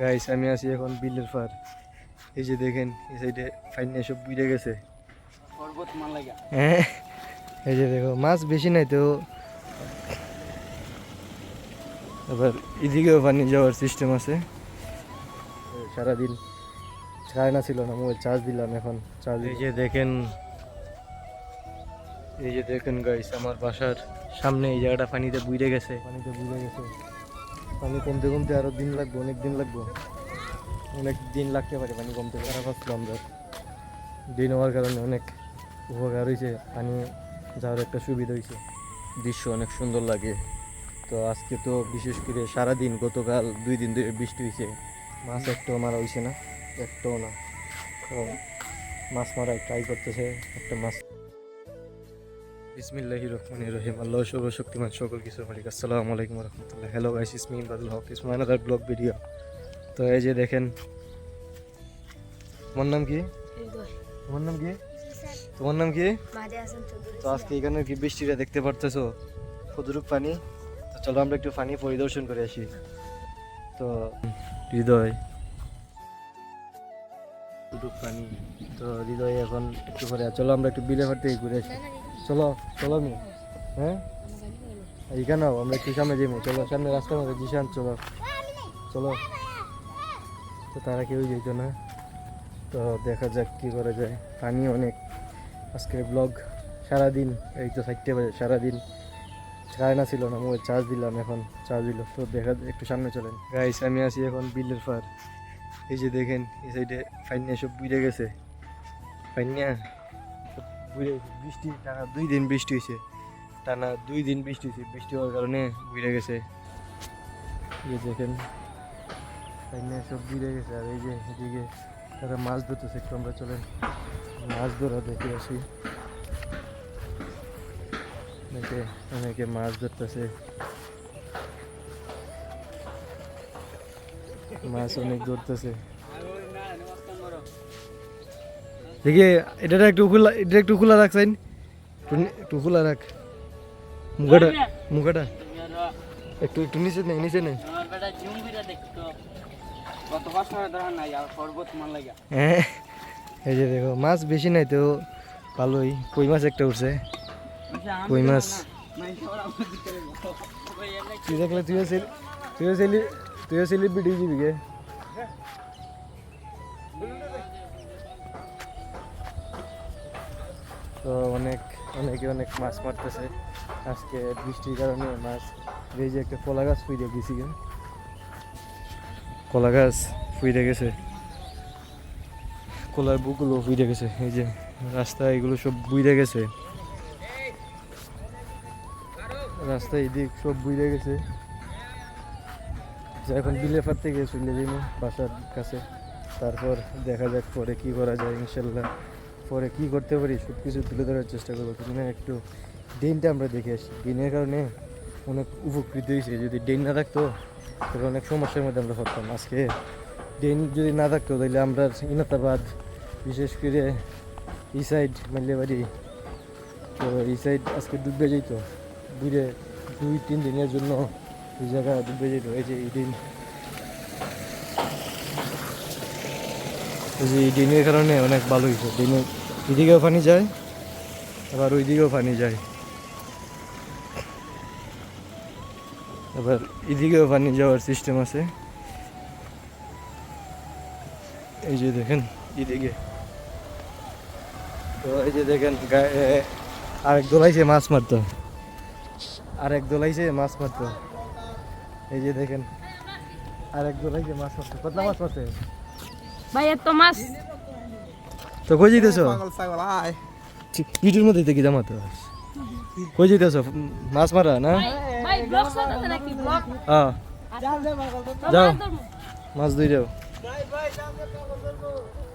Guys আমি আছি এখন বিলের পার। এই যে দেখেন এই সাইডে ফাইনে সব বুঝে গেছে। হ্যাঁ এই যে দেখো মাছ বেশি নাই তো। আবার এদিকেও পানি যাওয়ার সিস্টেম আছে। সারাদিন কারেন্ট ছিল না মোবাইল চার্জ দিলাম এখন চার্জ এই যে দেখেন এই যে দেখেন গাইস আমার বাসার সামনে এই জায়গাটা পানিতে বুইড়ে গেছে। পানিতে বুইড়ে গেছে। পানি কমতে কমতে আরও দিন লাগবে, অনেক দিন লাগবে। অনেক দিন লাগতে পারে পানি কমতে খারাপ আসলো আমরা। দিন হওয়ার কারণে অনেক উপকার হয়েছে, পানি যাওয়ার একটা সুবিধা হয়েছে। দৃশ্য অনেক সুন্দর লাগে। তো আজকে তো বিশেষ করে সারাদিন, গতকাল দুই দিন ধরে বৃষ্টি হয়েছে। মাছ একটাও মারা হয়েছে না, একটাও না। মাছ মারা, ট্রাই করতেছে একটা মাছ। বিসমিল্লাহি রহমানির রহিম। আল্লাহ সর্বশক্তিমান সকল কিছু মালিক। আসসালামু আলাইকুম রহমতুল্লাহ। Hello guys it's me Imdadul Haque it's my another blog video তো এই যে দেখেন তোমার নাম কি? তোমার নাম কি? তোমার নাম কি? তো আজকে এখানে কি বৃষ্টিটা দেখতে পারতেছো? কতটুক পানি। তো চলো আমরা একটু পানি পরিদর্শন করে আসি। তো হৃদয়। কতটুক পানি। তো হৃদয় এখন একটু পরে চলো আমরা একটু বিলে ফার থেকে ঘুরে আসি। চলো চলো আমি হ্যাঁ? এইখানে আমরা একটু সামনে যাব চলো, সামনে রাস্তার মধ্যে জিশান চলো। চলো। তো তারা কেউ যেত না। তো দেখা যাক কি করা যায়। পানি অনেক। আজকের ব্লগ সারাদিন, এই তো থাকতে পারে সারাদিন। না ছিল না, মোবাইল চার্জ দিলাম এখন, চার্জ দিল। তো দেখা, একটু সামনে চলেন। গাইস আমি আছি এখন বিলের পার এই যে দেখেন, এই সাইডে ফাইনিয়া সব বুঝে গেছে। ফাইনিয়া? গেছে বৃষ্টি, টানা দুই দিন বৃষ্টি হয়েছে। টানা দুই দিন বৃষ্টি হয়েছে। বৃষ্টি হওয়ার কারণে বুঝে গেছে। এই দেখেন সব বুঝে গেছে। আর এই যে এদিকে তারা মাছ ধরতেছে। একটু আমরা চলেন, মাছ ধরা দেখে আসি। অনেকে অনেকে মাছ ধরতেছে। মাছ অনেক ধরতেছে। দেখি এটা একটু খোলা এটা একটু খোলা রাখছেন একটু নি- একটু খোলা রাখ। মুখাটা মুখাটা। একটু একটু নিচে নেই নিচে মান হ্যাঁ এই যে দেখো, মাছ বেশি নাই তো, ভালোই। কই মাছ একটা উঠছে? কই মাছ? তুই দেখলে তুইও তুইও সেলি তুইও সেলিব্রিটি যাবি গে। তো অনেক, অনেকে অনেক মাছ মারতেছে। আজকে বৃষ্টির কারণে মাছ এই যে একটা কলা গাছ ফুইরে গেছি কলা গাছ ফুইরে গেছে। কলার বুকগুলো বুইড়ে গেছে। এই যে রাস্তা এগুলো সব বুইড়ে গেছে। রাস্তা এদিক সব বুইড়ে গেছে। যা এখন বিলেফার থেকে চলে যাই বাসার কাছে। তারপর দেখা যাক পরে কি করা যায়, ইনশাল্লাহ। পরে কি করতে পারি সব কিছু তুলে ধরার চেষ্টা করব। কিন্তু না, একটু ডেনটা আমরা দেখে আসি। ডেনের কারণে অনেক উপকৃত হয়েছে। যদি ডেন না থাকতো, তাহলে অনেক সমস্যার মধ্যে আমরা পড়তাম। আজকে ডেন যদি না থাকতো, তাহলে আমরা ইনাতাবাদ, বিশেষ করে এই সাইড মাল্যবাড়ি। তো এই সাইড আজকে ডুববে যেত। বুড়ে দুই, তিন দিনের জন্য এই জায়গা ডুবে যেত। এই যে এই দিন। এই যে এই দিনের কারণে অনেক ভালো হয়েছে। দিনে এদিকেও পানি যায়, আবার ওই দিকেও পানি যায়। আবার এদিকেও পানি যাওয়ার সিস্টেম আছে। এই যে দেখেন, এদিকে। তো এই যে দেখেন আরেক দোলাইছে মাছ মারতো। আরেক দোলাইছে মাছ মারতো। এই যে দেখেন, আরেক দোলাইছে মাছ মারতো। কত মাছ মারছে ভাই, এত মাছ তো কই আয়। পিঠের মধ্যে থেকে জামাতো। কই যেতেছ মাছ মারা না? ভাই ব্লগ চলতেছে নাকি? ব্লগ যাও। মাছ ধরে যাও।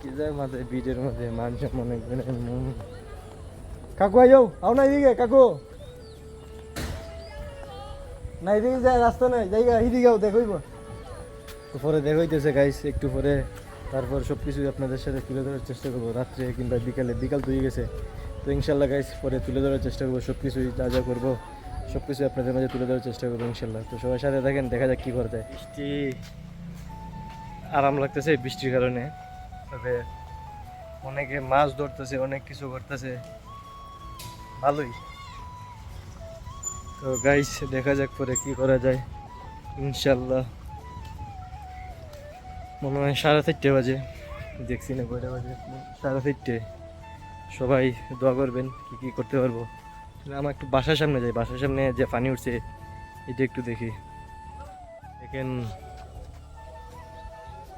কি যায় মাথায় বিটের মধ্যে মানুষ মনে করে কাকু আইও আও না এদিকে কাকু। না এদিকে যায় রাস্তা নাই। জায়গা এদিকে আও দেখইব। তো পরে দেখইতেছে গাইস একটু পরে। তারপর সব কিছু আপনাদের সাথে তুলে ধরার চেষ্টা করব। রাত্রে কিংবা বিকালে, বিকাল তো হয়ে গেছে। তো ইনশাল্লাহ গাইস পরে তুলে ধরার চেষ্টা করব সব কিছুই যা যা করব সব কিছু আপনাদের মাঝে তুলে ধরার চেষ্টা করব ইনশাল্লাহ। তো সবার সাথে দেখেন দেখা যাক কী করতে বৃষ্টি আরাম লাগতেছে বৃষ্টির কারণে। তবে অনেকে মাছ ধরতেছে, অনেক কিছু করতেছে। ভালোই। তো গাইস দেখা যাক পরে কি করা যায়। ইনশাল্লাহ। মনে হয় সাড়ে চারটে বাজে। দেখছি না কয়টা বাজে। সাড়ে চারটে। সবাই দোয়া করবেন কি কি করতে পারব। আমার একটু বাসার সামনে যাই। বাসার সামনে যে পানি উঠছে, এটা একটু দেখি। দেখেন,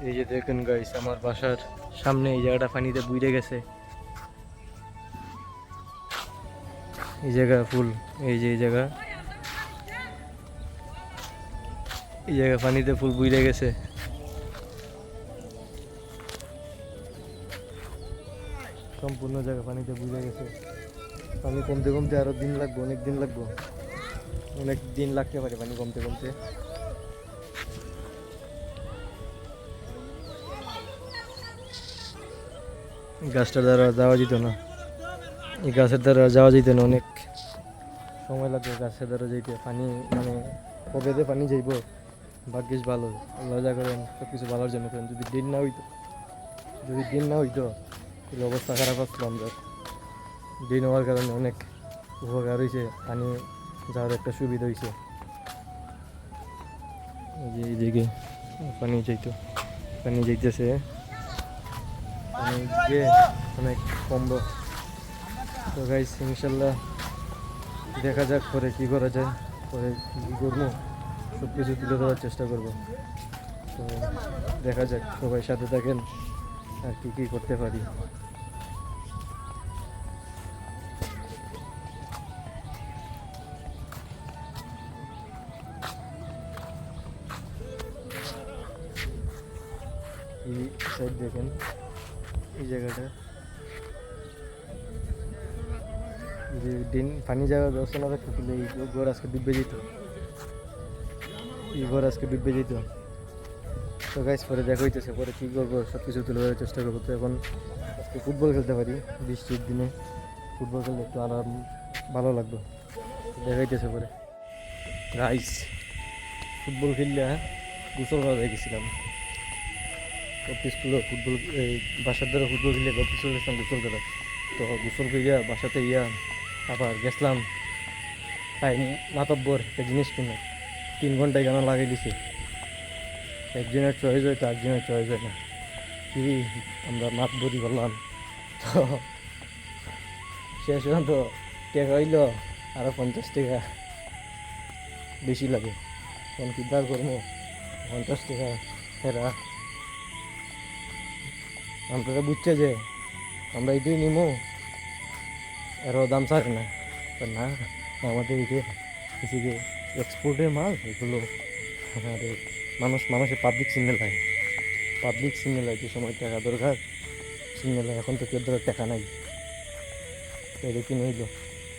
এই যে দেখেন গাইস আমার বাসার সামনে এই জায়গাটা পানিতে বুইড়ে গেছে। এই জায়গা ফুল, এই যে এই জায়গা। এই জায়গা পানিতে ফুল বুইড়ে গেছে। সম্পূর্ণ জায়গা পানিতে বুঝে গেছে। পানি কমতে কমতে আরও দিন লাগবে, অনেক দিন লাগবে। অনেক দিন লাগতে পারে পানি কমতে কমতে। গাছটার দ্বারা যাওয়া যেত না। এই গাছের দ্বারা যাওয়া যেত না, অনেক সময় লাগবে গাছের দ্বারা যেতে পানি মানে কবে যে পানি যাইব, ভাগ্যিস ভালো। যা করেন সব কিছু ভালোর জন্য করেন। যদি দিন না হইতো, যদি দিন না হইতো তাহলে অবস্থা খারাপ আসলো আমরা দিন হওয়ার কারণে অনেক উপকার হয়েছে, পানি যাওয়ার একটা সুবিধা হয়েছে। যে এইদিকে পানি যাইতো, পানি যাইতেছে। পানি গিয়ে অনেক কমবো তো গাইস ইনশাল্লাহ দেখা যাক পরে কী করা যায়, পরে কী করব সব কিছু তুলে ধরার চেষ্টা করব। তো দেখা যাক, সবাই সাথে থাকেন। আর কি কি করতে পারি? দেখেন, এই জায়গাটা। যে দিন পানি যাওয়ার ব্যবস্থা না থাকতো এই ঘর আজকে ডুববে যেত। এই ঘর আজকে ডুববে যেত। তো গাইস পরে দেখা হইতেছে, পরে কী করব সব কিছু তুলে ধরার চেষ্টা করব। তো এখন আজকে ফুটবল খেলতে পারি, বৃষ্টির দিনে ফুটবল খেললে একটু আরাম, ভালো লাগবে। দেখা হইতেছে পরে। গাইস ফুটবল খেললে গোসল করা গেছিলাম। অফিস স্কুলে ফুটবল, এই বাসার দ্বারা ফুটবল খেলে অফিস গেছিলাম গোসল করা। তো গোসল করিয়া বাসাতে ইয়া আবার গেছিলাম, তাই মাতব্বর একটা জিনিস কিনে। তিন ঘন্টায় এখানে লাগাই দিছে। একজনের চয়েস হয় তো একজনের চয়েস হয় না। কি আমরা মাত বদি করলাম তো শেষ পর্যন্ত টাকা হইল আরও পঞ্চাশ টাকা বেশি লাগে। কোন কিদার করব? পঞ্চাশ টাকা ফেরা। আমরা বুঝছে যে আমরা এটাই নিমো, এরও দাম ছাড়ে না। না, আমাদের যে যে এক্সপোর্টের মাল, এগুলো আমাদের মানুষ মানুষের পাবলিক সিগন্যাল হয় পাবলিক সিগন্যাল হয় যে সময় টাকা দরকার সিগন্যাল এখন তো কেউ ধরো টাকা নাই। এটা কিনে হইল?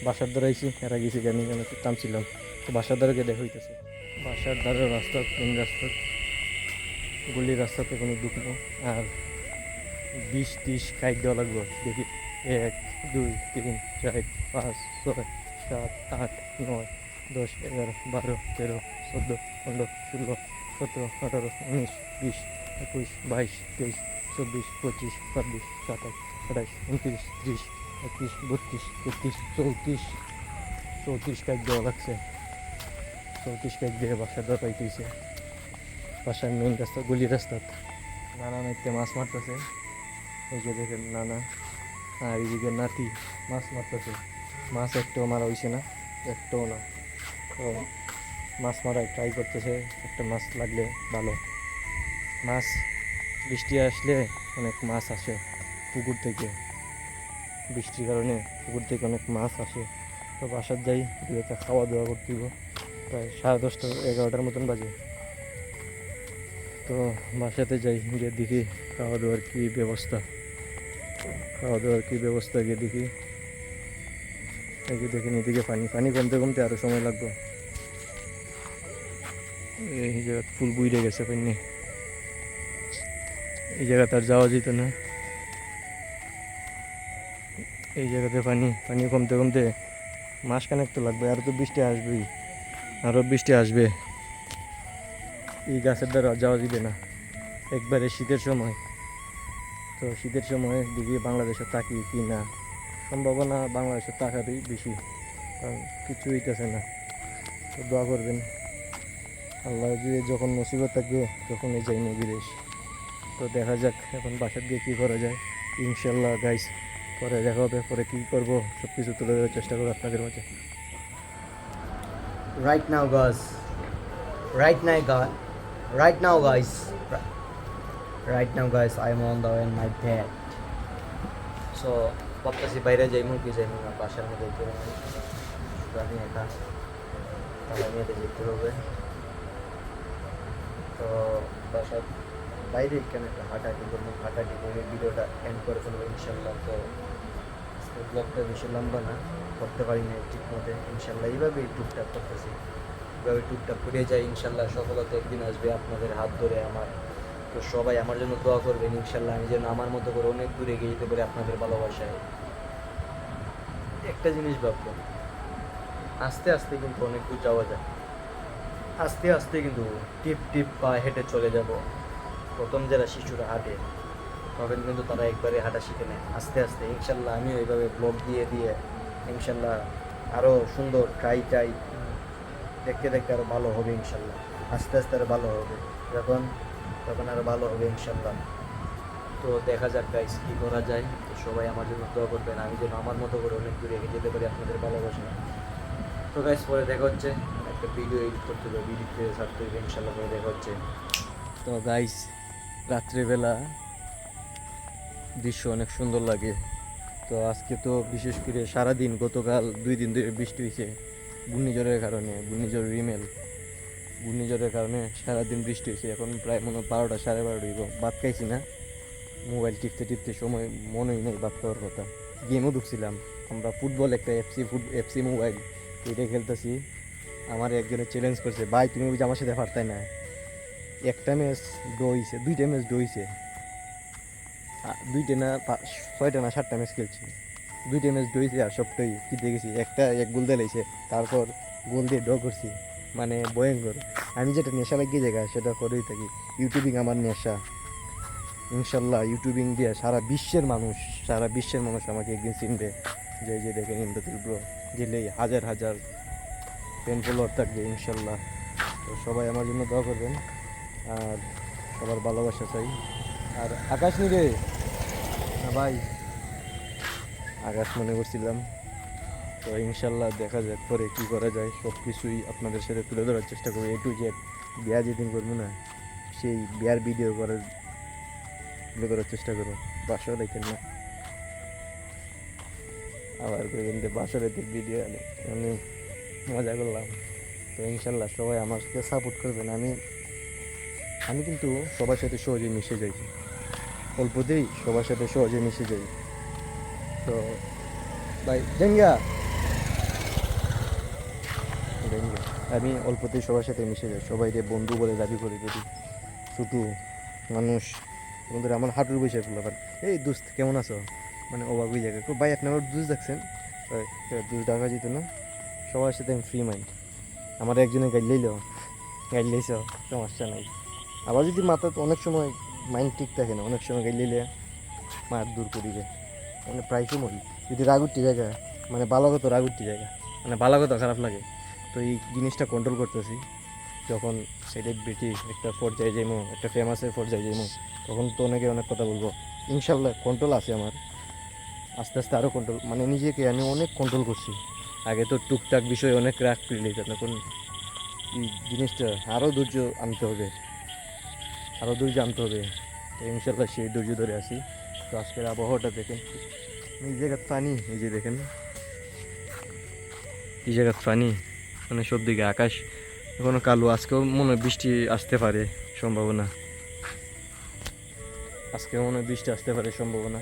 বাসার দ্বারা আইসি এরা গেছি আমি কেন টানছিলাম। তো বাসার দ্বারাকে দেখা হইতেছে। বাসার দ্বারা রাস্তা মেন রাস্তা, গলির রাস্তাতে কোনো ঢুকবো আর বিশ ত্রিশ খাই দেওয়া লাগবে। দেখি, এক, দুই, তিন, চার, পাঁচ, ছয়, সাত, আট, নয়, দশ, এগারো, বারো, তেরো, চোদ্দ, পনেরো, ষোলো সতেরো, আঠারো, উনিশ, বিশ, একুশ, বাইশ, তেইশ, চব্বিশ, পঁচিশ, ছাব্বিশ, সাতাশ, আঠাশ, উনত্রিশ, ত্রিশ, একত্রিশ, বত্রিশ, তেত্রিশ, চৌত্রিশ চৌত্রিশ কাজ দেওয়া লাগছে। চৌত্রিশ কাজ দিয়ে বাসা দেওয়া পাইতেছে বাসার মেন রাস্তা গলি রাস্তা। নানা নাইতে মাছ মারতেছে। এই যে দেখেন নানা আর এইদিকে নাতি মাছ মারতেছে। মাছ একটাও মারা হয়েছে না, একটাও না। মাছ মারা ট্রাই করতেছে, একটা মাছ লাগলে ভালো। মাছ, বৃষ্টি আসলে অনেক মাছ আসে পুকুর থেকে। বৃষ্টির কারণে পুকুর থেকে অনেক মাছ আসে। তো বাসার যাই দুটা খাওয়া দাওয়া করতে প্রায় সাড়ে দশটা, এগারোটার মতন বাজে। তো বাসাতে যাই, গিয়ে দেখি খাওয়া দাওয়ার কী ব্যবস্থা। খাওয়া দাওয়ার কী ব্যবস্থা গিয়ে দেখি। দেখেন, এদিকে পানি। পানি কমতে কমতে আরও সময় লাগবে। এই জায়গা ফুল বুইড়ে গেছে পানি এই জায়গাতে আর যাওয়া যেত না। এই জায়গাতে পানি পানি কমতে কমতে মাস খানেক তো লাগবে, আর তো বৃষ্টি আসবেই আরও বৃষ্টি আসবে। এই গাছের দ্বারা যাওয়া যাবে না। একবারে শীতের সময়। তো শীতের সময় দেখি বাংলাদেশে তাকি কি না। সম্ভাবনা বাংলাদেশে টাকারই বেশি, কারণ কিছু হইতেছে না। তো দোয়া করবেন। আল্লাহ যদি যখন মুসিবত থাকবে, তখনই যাই বিদেশ তো দেখা যাক এখন বাসার দিয়ে কী করা যায়। ইনশাল্লাহ গাইস পরে দেখা হবে, পরে কী করব সব কিছু তুলে দেওয়ার চেষ্টা করব আপনাদের মাঝে। Right now, guys. Right now guys now, guys. Ri- right now, guys i'm on the way in my bed. So, ভাবতেছি বাইরে যাইমু, কি যাইমু না, বাসার মধ্যে হবে আমি একা। তাহলে আমি এতে যেতে হবে। তো বাসার বাইরে কেন একটা হাঁটাহাঁটি করব, হাঁটাহাঁটি করে ভিডিওটা এন্ড করে ফেলব ইনশাল্লাহ তো ব্লগটা বেশি লম্বা না, করতে পারি না ঠিক মতো ইনশাল্লাহ এইভাবেই টুকটাক করতেছি। এইভাবে টুকটাক করে যাই ইনশাল্লাহ সফলতা একদিন আসবে আপনাদের হাত ধরে আমার। তো সবাই আমার জন্য দোয়া করবেন ইনশাল্লাহ আমি যেন আমার মতো করে অনেক দূরে এগিয়ে যেতে পারি আপনাদের ভালোবাসায়। একটা জিনিস ভাববেন, আস্তে আস্তে কিন্তু অনেক দূর যাওয়া যায়। আস্তে আস্তে কিন্তু টিপ টিপ পা হেঁটে চলে যাব প্রথম যারা শিশুরা হাঁটে তখন কিন্তু তারা একবারে হাঁটা শিখে নেয়। আস্তে আস্তে, ইনশাল্লাহ আমিও এইভাবে ব্লগ দিয়ে দিয়ে ইনশাল্লাহ আরও সুন্দর ট্রাই ট্রাই দেখতে দেখতে আরও ভালো হবে ইনশাল্লাহ। আস্তে আস্তে আরও ভালো হবে। যখন, তখন আরও ভালো হবে ইনশাল্লাহ। তো দেখা যাক গাইস কী করা যায়। তো সবাই আমার জন্য দোয়া করবেন, আমি যেন আমার মতো করে অনেক দূরে এগিয়ে যেতে পারি আপনাদের ভালোবাসা তো গাইস পরে দেখা হচ্ছে। একটা ভিডিও এডিট করতে হবে ভিডিও করে ছাড়তে হবে ইনশাল্লাহ পরে দেখা হচ্ছে। তো গাইস রাত্রেবেলা দৃশ্য অনেক সুন্দর লাগে। তো আজকে তো বিশেষ করে সারাদিন, গতকাল দুই দিন ধরে বৃষ্টি হয়েছে, ঘূর্ণিঝড়ের কারণে ঘূর্ণিঝড় রিমেল। ঘূর্ণিঝড়ের কারণে সারাদিন বৃষ্টি হয়েছে, এখন প্রায় মনে হয় বারোটা, সাড়ে বারোটা ভাত খাইছি না, মোবাইল টিপতে টিপতে সময় মনেই নেই ভাত খাওয়ার কথা। গেমও ঢুকছিলাম, আমরা ফুটবল একটা এফসি ফুট এফসি মোবাইল এটা খেলতেছি। আমার একজনে চ্যালেঞ্জ করছে, ভাই, তুমি বুঝি আমার সাথে পারতাই না। একটা ম্যাচ ডইছে দুইটা ম্যাচ ডইছে দুইটা না ছয়টা না সাতটা ম্যাচ খেলছি। দুইটা ম্যাচ ডইছে আর সবটাই কি দেখেছি একটা এক গোল দিলাইছে তারপর গোল দিয়ে ড্র করছি। মানে ভয়ঙ্কর। আমি যেটা নেশা লাগিয়ে জায়গা সেটা করেই থাকি। ইউটিউবিং আমার নেশা। ইনশাল্লাহ ইউটিউবিং দিয়ে সারা বিশ্বের মানুষ, সারা বিশ্বের মানুষ আমাকে একদিন চিনবে। যে যে দেখেন ইন্দ্রতুল ব্রো গেলেই হাজার হাজার পেন ফলোয়ার থাকবে, ইনশাল্লাহ। তো সবাই আমার জন্য দোয়া করবেন, আর সবার ভালোবাসা চাই। আর আকাশ নি রে। না ভাই, আকাশ মনে করছিলাম। তো ইনশাল্লাহ দেখা যাক পরে কী করা যায়। সব কিছুই আপনাদের সাথে তুলে ধরার চেষ্টা করব। এ টু জেড বিয়া যেদিন করব না, সেই বিয়ার ভিডিও করার তুলে ধরার চেষ্টা করব। বাসা দেখেন না। আবার করবেন যে বাসার ভিডিও আনে। আমি মজা করলাম। তো ইনশাল্লাহ সবাই আমাকে সাপোর্ট করবেন। আমি আমি কিন্তু সবার সাথে সহজে মিশে যাই। অল্পতেই সবার সাথে সহজে মিশে যাই। তো, ভাই, ডেঙ্গা! আমি অল্পতেই সবার সাথে মিশে যাই। সবাই সবাইকে বন্ধু বলে দাবি করে যদি শুধু মানুষ, তোমাদের আমার হাঁটুর বসে ফেলো আবার, এই দোস্ত, কেমন আছো? মানে অবাক হয়ে যাবে ভাই, আপনি আমার দুধ দেখছেন দুধ দেখা যেত না। সবার সাথে আমি ফ্রি মাইন্ড আমার একজনে গাইড লইল গাইড লইছ, সমস্যা নাই। আবার যদি মাথা অনেক সময় মাইন্ড ঠিক থাকে না, অনেক সময় গাইড লইলে মার দূর করিবে। মানে প্রায় মরি যদি রাগ উঠতে জায়গা মানে বালাগত রাগ উঠতে জায়গা মানে বালাগত খারাপ লাগে, তো এই জিনিসটা কন্ট্রোল করতেছি। যখন সেলিব্রিটি একটা পর্যায়ে যাইমো, একটা ফেমাসের পর্যায়ে যাইমো, তখন তো অনেকে অনেক কথা বলব। ইনশাল্লাহ কন্ট্রোল আছে আমার। আস্তে আস্তে আরও কন্ট্রোল মানে নিজেকে আমি অনেক কন্ট্রোল করছি। আগে তো টুকটাক বিষয়ে অনেক রাগ করে নিতাম, এখন এই জিনিসটা আরও ধৈর্য আনতে হবে আরও ধৈর্য আনতে হবে। তো ইনশাল্লাহ সেই ধৈর্য ধরে আসি তো আজকের আবহাওয়াটা দেখেন, এই জায়গার পানি এই যে দেখেন। এই জায়গার পানি মানে সব দিকে আকাশ, এখনও কালো, আজকেও মনে হয় বৃষ্টি আসতে পারে, সম্ভাবনা। আজকে মনে হয় বৃষ্টি আসতে পারে, সম্ভাবনা।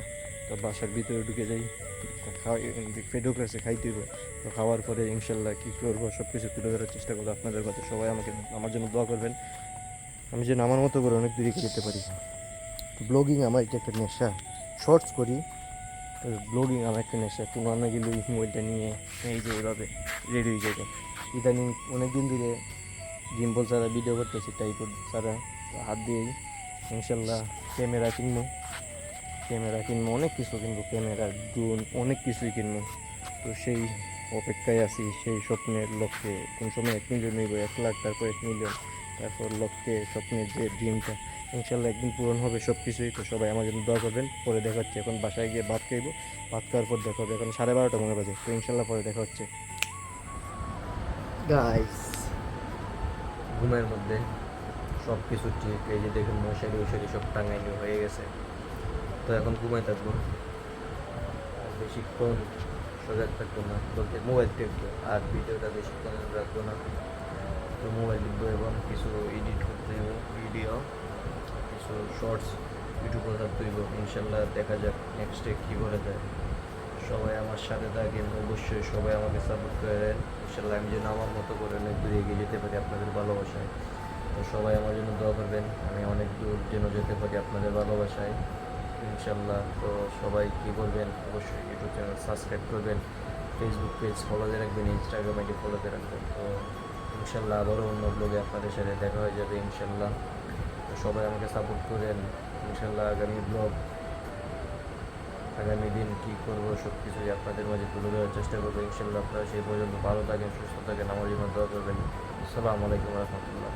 বাসার ভিতরে ঢুকে যাই। খাওয়াই পেটও ক্লাসে খাইতে তো খাওয়ার পরে ইনশাল্লাহ কী করব সব কিছু তুলে ধরার চেষ্টা করব। আপনাদের কথা সবাই আমাকে আমার জন্য দোয়া করবেন। আমি যেন আমার মতো করে অনেক দূরে যেতে পারি। ব্লগিং আমার এটা একটা নেশা। শর্টস করি। ব্লগিং আমার একটা নেশা। কোনো না গেলে ওই মোবাইলটা নিয়ে, এই যে এভাবে রেডি হয়ে যাবে। ইদানিং অনেক দিন ধরে জিম্বল ছাড়া ভিডিও করতেছি টাইপড ছাড়া হাত দিয়েই। ইনশাল্লাহ ক্যামেরা কিনবো। ক্যামেরা কিনবো, অনেক কিছু কিনবো, ক্যামেরা ড্রোন অনেক কিছুই কিনবো। তো সেই অপেক্ষায় আছি, সেই স্বপ্নের লক্ষ্যে। কোন সময় এক মিলিয়ন হইব, এক লাখ, তারপর এক মিলিয়ন তারপর লক্ষ্যে স্বপ্নের যে ড্রিমটা ইনশাল্লাহ একদিন পূরণ হবে সব কিছুই তো সবাই আমার জন্য দোয়া করবেন। পরে দেখা হচ্ছে, এখন বাসায় গিয়ে ভাত খাইবো। ভাত খাওয়ার পর দেখা হবে, এখন সাড়ে বারোটা মনে বাজে, তো ইনশাল্লাহ পরে দেখা হচ্ছে। গাইস ঘুমের মধ্যে সব কিছু ঠিক, এই যে দেখুন মশারি উশারি সব টাঙাইনি হয়ে গেছে। তো এখন ঘুমাই থাকব। বেশিক্ষণ সজাগ থাকব না, বলতে মোবাইল টিপবো, আর ভিডিওটা বেশিক্ষণ রাখব না। তো মোবাইল টিপবো এবং কিছু এডিট করতে হইব ভিডিও কিছু শর্টস ইউটিউবে থাকতে হইব। ইনশাল্লাহ দেখা যাক নেক্সট নেক্সটে কী করে দেয় সবাই আমার সাথে থাকেন, অবশ্যই সবাই আমাকে সাপোর্ট করেন। ইনশাল্লাহ আমি যেন আমার মতো করে অনেক দূরে এগিয়ে যেতে পারি আপনাদের ভালোবাসায়। তো সবাই আমার জন্য দোয়া করবেন, আমি অনেক দূর যেন যেতে পারি আপনাদের ভালোবাসায়। ইনশাল্লাহ তো সবাই কী করবেন অবশ্যই ইউটিউব চ্যানেল সাবস্ক্রাইব করবেন। ফেসবুক পেজ ফলো দিয়ে রাখবেন ইনস্টাগ্রাম আইডি ফলো দিয়ে রাখবেন। তো ইনশাল্লাহ আবারও অন্য ব্লগে আপনাদের সাথে দেখা হয়ে যাবে ইনশাল্লাহ তো সবাই আমাকে সাপোর্ট করেন। ইনশাল্লাহ আগামী ব্লগ আগামী দিন কী করব সব কিছুই আপনাদের মাঝে তুলে ধরার চেষ্টা করব। ইনশাল্লাহ আপনারা সেই পর্যন্ত ভালো থাকেন, সুস্থ থাকেন, আমার জন্য দোয়া করবেন। আসসালামু আলাইকুম রহমতুল্লাহ।